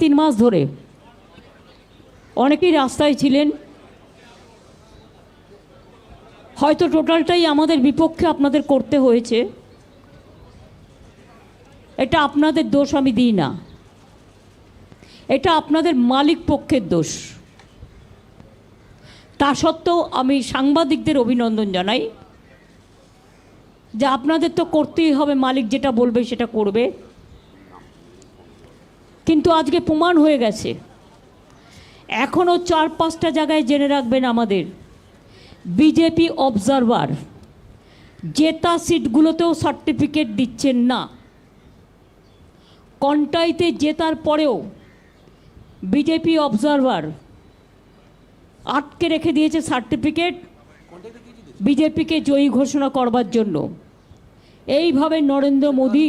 তিন মাস ধরে অনেকেই রাস্তায় ছিলেন। হয়তো টোটালটাই আমাদের বিপক্ষে আপনাদের করতে হয়েছে। এটা আপনাদের দোষ আমি দিই না। এটা আপনাদের মালিক পক্ষের দোষ। তা সত্ত্বেও আমি সাংবাদিকদের অভিনন্দন জানাই যে আপনাদের তো করতেই হবে মালিক যেটা বলবে সেটা করবে। কিন্তু আজকে প্রমাণ হয়ে গেছে। এখনও চার পাঁচটা জায়গায় জেনে রাখবেন আমাদের। বিজেপি অবজারভার জেতা সিটগুলোতেও সার্টিফিকেট দিচ্ছেন না। কন্টাইতে জেতার পরেও বিজেপি অবজারভার আটকে রেখে দিয়েছে সার্টিফিকেট বিজেপিকে জয়ী ঘোষণা করবার জন্য। এইভাবে নরেন্দ্র মোদী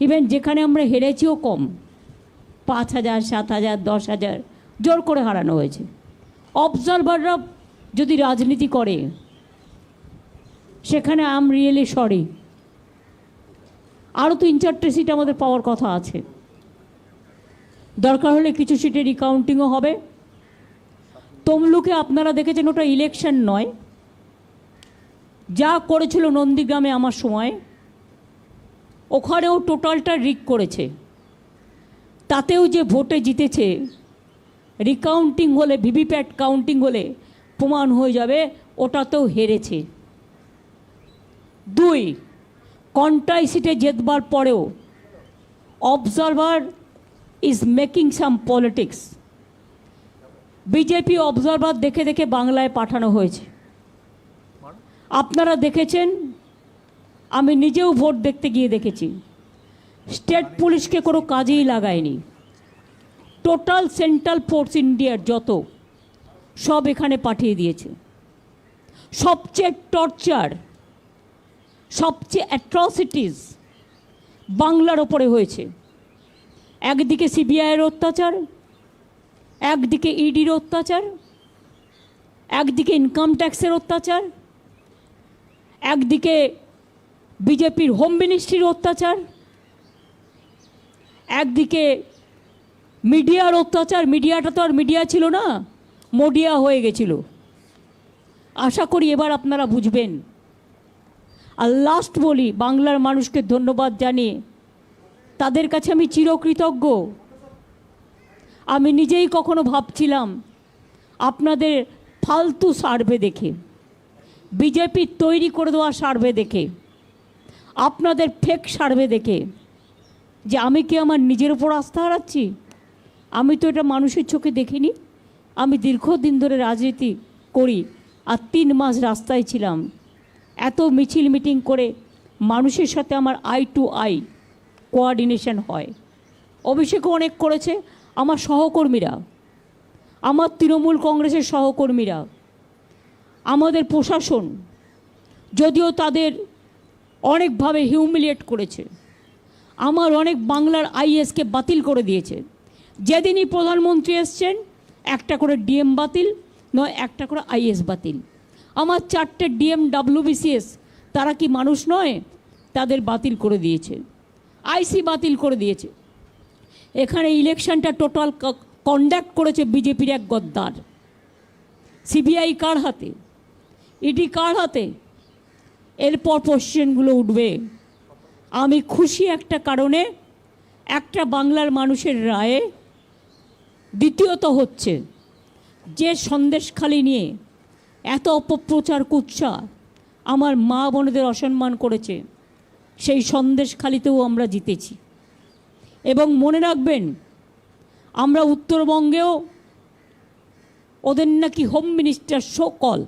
ইভেন যেখানে আমরা হেরেছিও কম। পাঁচ হাজার, সাত হাজার, দশ হাজার, জোর করে হারানো হয়েছে। অবজারভাররা যদি রাজনীতি করে, সেখানে আম রিয়েলি সরি আরও তিন, চারটে সিট আমাদের পাওয়ার কথা আছে। দরকার হলে কিছু সিটে রিকাউন্টিংও হবে। তমলুকে আপনারা দেখেছেন, ওটা ইলেকশন নয়। যা করেছিল নন্দীগ্রামে আমার সময় ওখানেও টোটালটা রিক করেছে। তাতেও যে ভোটে জিতেছে রিকাউন্টিং হলে, ভিভিপ্যাট কাউন্টিং হলে প্রমাণ হয়ে যাবে, ওটাতেও হেরেছে। দুই, কন্টাই সিটে জেতবার পরেও observer is making some politics BJP observer দেখে দেখে বাংলায় পাঠানো হয়েছে। আপনারা দেখেছেন আমি নিজেও ভোট দেখতে গিয়ে দেখেছি। স্টেট পুলিশকে কোনো কাজেই লাগায়নি। টোটাল সেন্ট্রাল ফোর্স ইন্ডিয়ার যত, সব এখানে পাঠিয়ে দিয়েছে। সবচেয়ে টর্চার, সবচেয়ে অ্যাট্রসিটিস বাংলার ওপরে হয়েছে। একদিকে সিবিআইয়ের অত্যাচার, একদিকে ইডির অত্যাচার, একদিকে ইনকাম ট্যাক্সের অত্যাচার, একদিকে বিজেপির হোম মিনিস্ট্রির অত্যাচার, একদিকে মিডিয়ার অত্যাচার, মিডিয়াটা তো আর মিডিয়া ছিল না, মডিয়া হয়ে গেছিল। আশা করি এবার আপনারা বুঝবেন। আর লাস্ট বলি, বাংলার মানুষকে ধন্যবাদ জানিয়ে, তাদের কাছে আমি চিরকৃতজ্ঞ। আমি নিজেই কখনো ভাবছিলাম, আপনাদের ফালতু সার্ভে দেখে বিজেপির তৈরি করে দেওয়া সার্ভে দেখে আপনাদের ফেক সার্ভে দেখে যে আমি কি আমার নিজের উপর আস্থা হারাচ্ছি? আমি তো এটা মানুষের চোখে দেখিনি। আমি দীর্ঘদিন ধরে রাজনীতি করি আর তিন মাস রাস্তায় ছিলাম। এত মিছিল মিটিং করে মানুষের সাথে আমার আই টু আই কোয়ার্ডিনেশন হয়। অভিষেকও অনেক করেছে আমার সহকর্মীরা। আমার তৃণমূল কংগ্রেসের সহকর্মীরা। আমাদের প্রশাসন, যদিও তাদের অনেকভাবে হিউমিলিয়েট করেছে। আমার অনেক বাংলার আইএসকে বাতিল করে দিয়েছে। যেদিনই প্রধানমন্ত্রী এসছেন, একটা করে ডিএম বাতিল, নয় একটা করে আইএস বাতিল। আমার চারটে ডিএম ডাব্লিউবিসিএস তারা কি মানুষ নয়? তাদের বাতিল করে দিয়েছে। আইসি বাতিল করে দিয়েছে। এখানে ইলেকশনটা টোটাল কন্ডাক্ট করেছে বিজেপির এক গদ্দার। সিবিআই কার হাতে? ইডি কার হাতে? এরপর কোশ্চেনগুলো উঠবে। আমি খুশি একটা কারণে একটা বাংলার মানুষের রায়ে দ্বিতীয়ত হচ্ছে যে সন্দেশখালি নিয়ে এত অপপ্রচার কুৎসা আমার মা বোনেদের অসম্মান করেছে, সেই সন্দেশখালিতেও আমরা জিতেছি। এবং মনে রাখবেন, আমরা উত্তরবঙ্গেও ওদের নাকি হোম মিনিস্টার সকল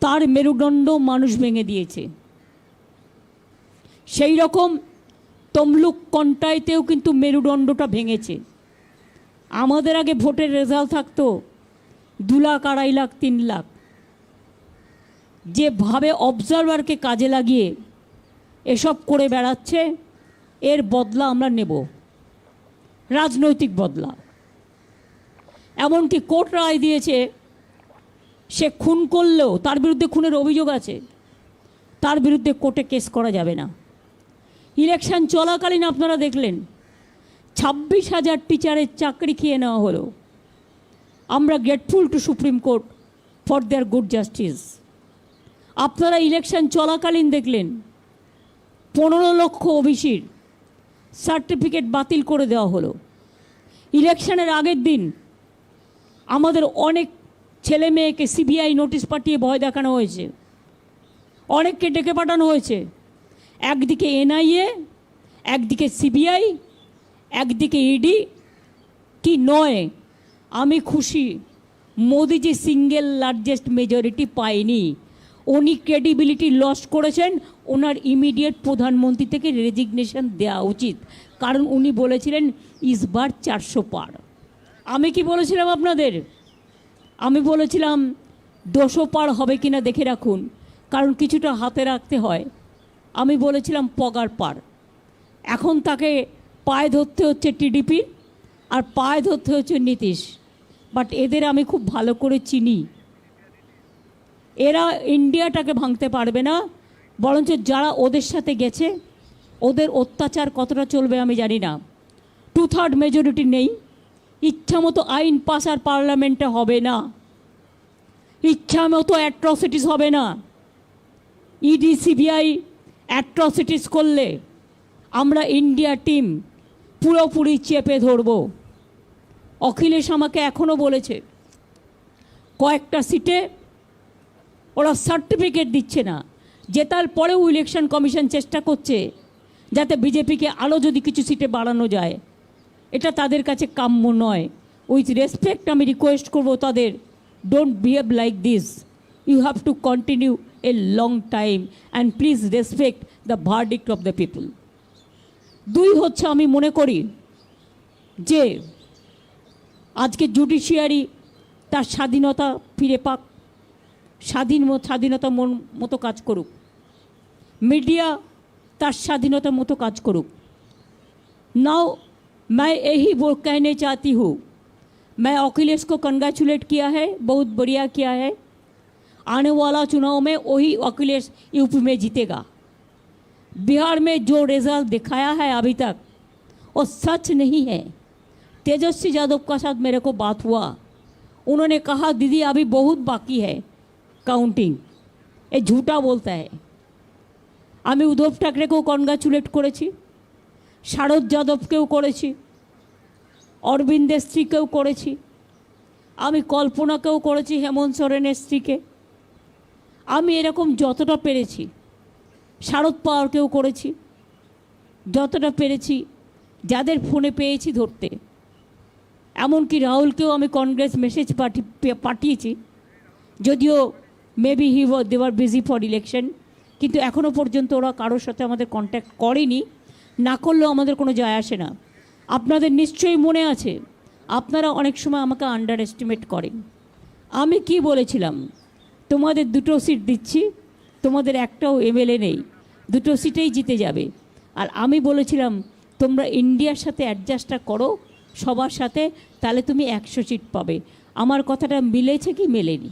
তার মেরুদণ্ড মানুষ ভেঙে দিয়েছে। সেই রকম তমলুক কন্টাইতেও কিন্তু মেরুদণ্ডটা ভেঙেছে। আমাদের আগে ভোটের রেজাল্ট থাকতো দু লাখ, আড়াই লাখ, তিন লাখ। যেভাবে অবজারভারকে কাজে লাগিয়ে এসব করে বেড়াচ্ছে, এর বদলা আমরা নেব। রাজনৈতিক বদলা। এমনকি কোর্ট রায় দিয়েছে সে খুন করলেও তার বিরুদ্ধে খুনের অভিযোগ আছে। তার বিরুদ্ধে কোর্টে কেস করা যাবে না। ইলেকশন চলাকালীন আপনারা দেখলেন, ছাব্বিশ হাজার টিচারের চাকরি খেয়ে নেওয়া হলো। আমরা grateful to supreme court for their good justice আপনারা ইলেকশন চলাকালীন দেখলেন, পনেরো লক্ষ ওবিসির সার্টিফিকেট বাতিল করে দেওয়া হলো। ইলেকশনের আগের দিন আমাদের অনেক ছেলে মেয়েকে সিবিআই নোটিশ পাঠিয়ে ভয় দেখানো হয়েছে। অনেককে ডেকে পাঠানো হয়েছে। একদিকে এনআইএ একদিকে সিবিআই একদিকে ইডি কি নয়, আমি খুশি, মোদিজি সিঙ্গেল লার্জেস্ট মেজরিটি পায়নি। উনি ক্রেডিবিলিটি লস করেছেন, ওনার ইমিডিয়েট প্রধানমন্ত্রী থেকে রেজিগনেশন দেওয়া উচিত। কারণ উনি বলেছিলেন ইসবার চারশো পার। আমি কি বলেছিলাম আপনাদের? আমি বলেছিলাম দুশো পার হবে কিনা দেখে রাখুন, কারণ কিছুটা হাতে রাখতে হয়। আমি বলেছিলাম, পগার পার। এখন তাকে পায়ে ধরতে হচ্ছে টিডিপি আর পায়ে ধরতে হচ্ছে নীতিশ। বাট এদের আমি খুব ভালো করে চিনি। এরা ইন্ডিয়াটাকে ভাঙতে পারবে না, বরঞ্চ যারা ওদের সাথে গেছে, ওদের অত্যাচার কতটা চলবে আমি জানি না। টু থার্ড মেজরিটি নেই। ইচ্ছা মতো আইন পাস আর পার্লামেন্টে হবে না। ইচ্ছা মতো অ্যাট্রসিটিস হবে না। ইডি সিবিআই অ্যাট্রসিটিস করলে আমরা ইন্ডিয়া টিম পুরোপুরি চেপে ধরব। অখিলেশ আমাকে এখনও বলেছে, কয়েকটা সিটে ওরা সার্টিফিকেট দিচ্ছে না জেতার পরেও ইলেকশন কমিশন চেষ্টা করছে, যাতে বিজেপিকে আরও যদি কিছু সিটে বাড়ানো যায়। এটা তাদের কাছে কাম্য নয়। উইথ রেসপেক্ট আমি রিকোয়েস্ট করব তাদের don't behave like this you have to continue a long time and please respect the verdict of the people দুই হচ্ছে আমি মনে করি যে আজকে জুডিশিয়ারি তার স্বাধীনতা ফিরে পাক, স্বাধীন স্বাধীনতা মন মতো কাজ করুক। মিডিয়া তার স্বাধীনতার মতো কাজ করুক। नाउ मैं यही वो कहने चाहती हूँ मैं अखिलेश को कंग्रेचुलेट किया है बहुत बढ़िया किया है आने वाला चुनाव में वही अखिलेश यूपी में जीतेगा बिहार में जो रिजल्ट दिखाया है अभी तक वो सच नहीं है तेजस्वी यादव का साथ मेरे को बात हुआ उन्होंने कहा दीदी अभी बहुत बाकी है काउंटिंग ये झूठा बोलता है আমি উদ্ধব ঠাকরেকেও কনগ্রাচুলেট করেছি শারদ যাদবকেও করেছি অরবিন্দের স্ত্রীকেও করেছি, আমি কল্পনাকেও করেছি হেমন্ত সোরেনের স্ত্রীকে। আমি এরকম যতটা পেরেছি, শারদ পাওয়ারকেও করেছি, যতটা পেরেছি যাদের ফোনে পেয়েছি ধরতে। এমনকি রাহুলকেও আমি কংগ্রেস মেসেজ পাঠি পাঠিয়েছি, যদিও মেবি হি দেওয়ার বিজি ফর ইলেকশন কিন্তু এখনও পর্যন্ত ওরা কারোর সাথে আমাদের কন্ট্যাক্ট করেনি। না করলেও আমাদের কোনো যায় আসে না। আপনাদের নিশ্চয়ই মনে আছে, আপনারা অনেক সময় আমাকে আন্ডার এস্টিমেট করেন। আমি কি বলেছিলাম, তোমাদের দুটো সিট দিচ্ছি, তোমাদের একটাও এমএলএ নেই, দুটো সিটেই জিতে যাবে। আর আমি বলেছিলাম, তোমরা ইন্ডিয়ার সাথে অ্যাডজাস্টটা করো, সবার সাথে, তাহলে তুমি একশো সিট পাবে। আমার কথাটা মিলেছে কি মেলেনি?